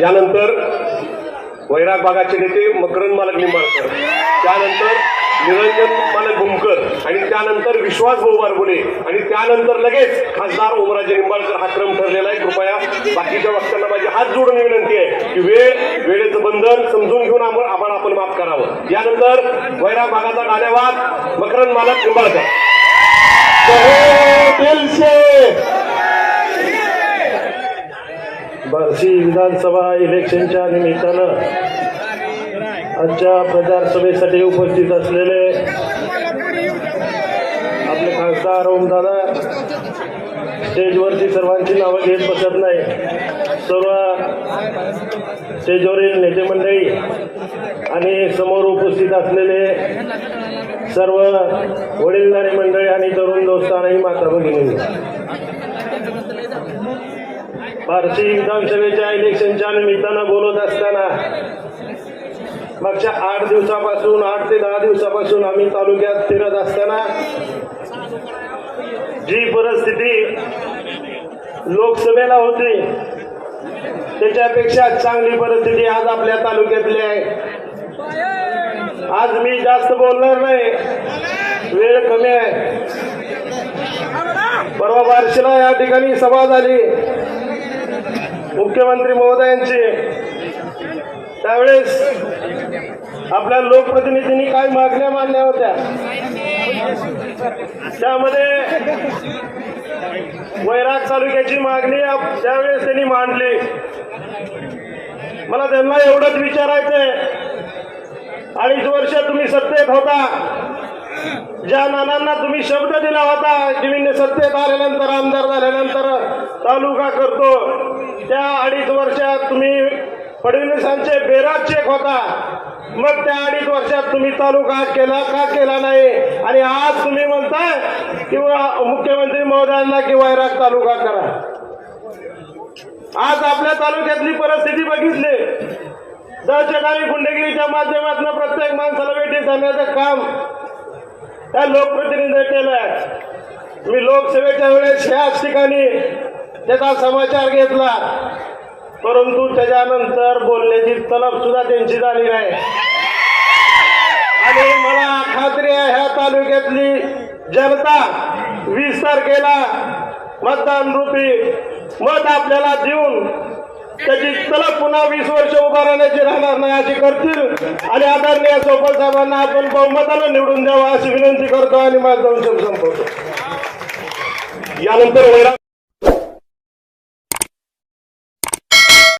यानंतर वैराग भागाचे नेते मकरंद मालक निंबाळकर त्यानंतर निरंजन मालक भूमकर आणि त्यानंतर विश्वास बहुबार बोले आणि त्यानंतर लगेच खासदार ओमराजे निंबाळकर हा क्रम ठरलेला आहे. कृपया बाकीच्या वक्त्यांना माझी हात जोडून विनंती आहे की वेळ वेळेचं बंधन समजून घेऊन आपण आपण आपण माफ करावं. यानंतर वैराग भागाचा डाण्यावाद मकरंद मालक निंबाळकर. दिल से बार्शी विधानसभा इलेक्शनच्या निमित्तानं आजच्या प्रचारसभेसाठी उपस्थित असलेले आपले खासदार ओमदादा स्टेजवरती सर्वांची नावं घेत बसत नाही. सर्व स्टेजवरील नेते मंडळी आणि समोर उपस्थित असलेले सर्व वडीलधारी मंडळी आणि तरुण माता भगिनी भारतीय विधानसभेच्या इलेक्शनच्या निमित्तानं बोलत असताना मागच्या आठ दिवसापासून आठ ते दहा दिवसापासून आम्ही तालुक्यात फिरत असताना जी परिस्थिती लोकसभेला होती त्याच्यापेक्षा चांगली परिस्थिती आज आपल्या तालुक्यातली आहे. आज मी जास्त बोलणार नाही. वेळ कमी आहे. बार्शीला या ठिकाणी सभा झाली. मुख्यमंत्री महोदयांची. त्यावेळेस आपल्या लोकप्रतिनिधींनी काय मागण्या मांडल्या होत्या? त्यामध्ये वैराग तालुक्याची मागणी त्यावेळेस त्यांनी मांडली. मला त्यांना एवढंच विचारायचंय. अडीच वर्ष तुम्ही सत्तेत होता. ज्या नानांना तुम्ही शब्द दिला होता की सत्तेत आल्यानंतर आमदार झाल्यानंतर तालुका करतो त्या अडीच वर्षात तुम्ही फडणवीसांचे बेराज चेक होता. मग त्या अडीच वर्षात तुम्ही तालुका केला का केला नाही? आणि आज तुम्ही म्हणताय किंवा मुख्यमंत्री महोदयांना की वैराग तालुका करा. आज आपल्या तालुक्यातली परिस्थिती बघितली. दहशत आणि गुंडगिरीच्या माध्यमातून प्रत्येक माणसाला भेटी जाण्याचं काम त्या लोकप्रतिनिधी केलं मी लोकसभेच्या वेळेस ह्याच ठिकाणी त्याचा समाचार घेतला. परंतु त्याच्यानंतर बोलण्याची तलब सुद्धा त्यांची झाली नाही. आणि मला खात्री आहे ह्या तालुक्यातली जनता वीस तारखेला मतदान रूपी मत आपल्याला देऊन त्याची चला पुन्हा वीस वर्ष उभा राहण्याची राहणार नाही अशी करतील. आणि आदरणीय सोपल साहेबांना आपण बहुमतानं निवडून द्यावं अशी विनंती करतो आणि माझा संपवतो. यानंतर वैरा